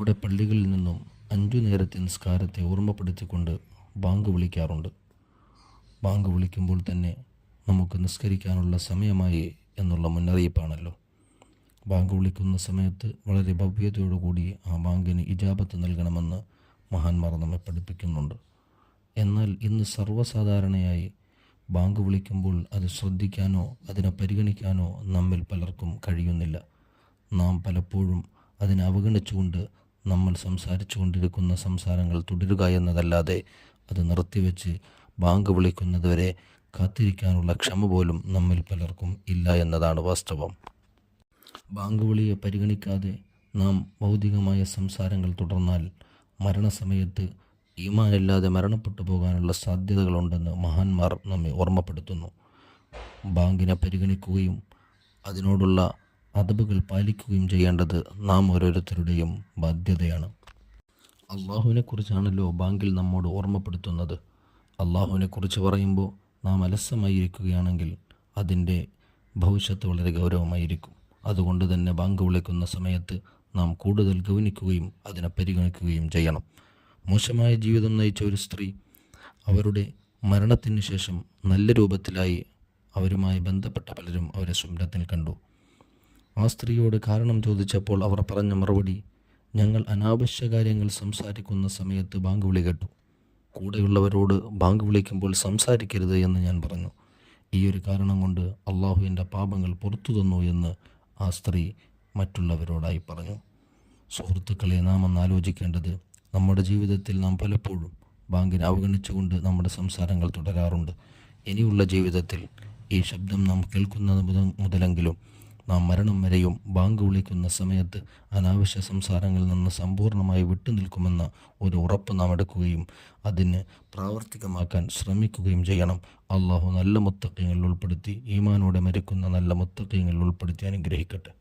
രാവിലത്തെ നിസ്കാരത്തെ ഓർമ്മപ്പെടുത്തിക്കൊണ്ട് ബാങ്ക് വിളിക്കാറുണ്ട്. ബാങ്ക് വിളിക്കുമ്പോൾ തന്നെ നമുക്ക് നിസ്കരിക്കാനുള്ള സമയമായി എന്നുള്ള മുന്നറിയിപ്പാണല്ലോ. ബാങ്ക് വിളിക്കുന്ന സമയത്ത് വളരെ ഭവ്യതയോടുകൂടി ആ ബാങ്കിന് ഇജാബത്ത് നൽകണമെന്ന് മഹാന്മാർ നമ്മെ പഠിപ്പിക്കുന്നുണ്ട്. എന്നാൽ ഇന്ന് സർവസാധാരണയായി ബാങ്ക് വിളിക്കുമ്പോൾ അത് ശ്രദ്ധിക്കാനോ അതിനെ പരിഗണിക്കാനോ നമ്മിൽ പലർക്കും കഴിയുന്നില്ല. നാം പലപ്പോഴും അതിനെ അവഗണിച്ചുകൊണ്ട് നമ്മൾ സംസാരിച്ചു കൊണ്ടിരിക്കുന്ന സംസാരങ്ങൾ തുടരുക എന്നതല്ലാതെ അത് നിർത്തിവെച്ച് ബാങ്ക് വിളിക്കുന്നതുവരെ കാത്തിരിക്കാനുള്ള ക്ഷമ പോലും നമ്മിൽ പലർക്കും ഇല്ല എന്നതാണ് വാസ്തവം. ബാങ്ക് വിളിയെ പരിഗണിക്കാതെ നാം ഭൗതികമായ സംസാരങ്ങൾ തുടർന്നാൽ മരണസമയത്ത് ഈമാനില്ലാതെ മരണപ്പെട്ടു പോകാനുള്ള സാധ്യതകളുണ്ടെന്ന് മഹാന്മാർ നമ്മെ ഓർമ്മപ്പെടുത്തുന്നു. ബാങ്കിനെ പരിഗണിക്കുകയും അതിനോടുള്ള അതബുകൾ പാലിക്കുകയും ചെയ്യേണ്ടത് നാം ഓരോരുത്തരുടെയും ബാധ്യതയാണ്. അള്ളാഹുവിനെ കുറിച്ചാണല്ലോ ബാങ്കിൽ നമ്മോട് ഓർമ്മപ്പെടുത്തുന്നത്. അള്ളാഹുവിനെ കുറിച്ച് പറയുമ്പോൾ നാം അലസമായിരിക്കുകയാണെങ്കിൽ അതിന്റെ ഭവിഷ്യത്ത് വളരെ ഗൗരവമായിരിക്കും. അതുകൊണ്ട് തന്നെ ബാങ്ക് വിളിക്കുന്ന സമയത്ത് നാം കൂടുതൽ ഗൗനിക്കുകയും അതിനെ പരിഗണിക്കുകയും ചെയ്യണം. മോശമായ ജീവിതം നയിച്ച ഒരു സ്ത്രീ അവരുടെ മരണത്തിന് ശേഷം നല്ല രൂപത്തിലായി അവരുമായി ബന്ധപ്പെട്ട പലരും അവരെ സ്വപ്നത്തിൽ കണ്ടു. ആ സ്ത്രീയോട് കാരണം ചോദിച്ചപ്പോൾ അവർ പറഞ്ഞ മറുപടി ഞങ്ങൾ അനാവശ്യ കാര്യങ്ങൾ സംസാരിക്കുന്ന സമയത്ത് ബാങ്ക് വിളി കേട്ടു. കൂടെയുള്ളവരോട് ബാങ്ക് വിളിക്കുമ്പോൾ സംസാരിക്കരുത് എന്ന് ഞാൻ പറഞ്ഞു. ഈ ഒരു കാരണം കൊണ്ട് അള്ളാഹുവിന്റെ പാപങ്ങൾ പുറത്തു തന്നു എന്ന് ആ സ്ത്രീ മറ്റുള്ളവരോടായി പറഞ്ഞു. സുഹൃത്തുക്കളെ നാം ഒന്ന് ആലോചിക്കേണ്ടത് നമ്മുടെ ജീവിതത്തിൽ നാം പലപ്പോഴും ബാങ്കിനെ അവഗണിച്ചുകൊണ്ട് നമ്മുടെ സംസാരങ്ങൾ തുടരാറുണ്ട്. ഇനിയുള്ള ജീവിതത്തിൽ ഈ ശബ്ദം നാം കേൾക്കുന്നത് മുതലെങ്കിലും നാം മരണം വരെയും ബാങ്ക് വിളിക്കുന്ന സമയത്ത് അനാവശ്യ സംസാരങ്ങളിൽ നിന്ന് സമ്പൂർണമായി വിട്ടുനിൽക്കുമെന്ന ഒരു ഉറപ്പ് നാം എടുക്കുകയും അതിന് പ്രാവർത്തികമാക്കാൻ ശ്രമിക്കുകയും ചെയ്യണം. അള്ളാഹു നല്ല മുത്തക്കങ്ങളിൽ ഉൾപ്പെടുത്തി ഈമാനോടെ മരിക്കുന്ന നല്ല മുത്തക്കങ്ങളിൽ ഉൾപ്പെടുത്തി അനുഗ്രഹിക്കട്ടെ.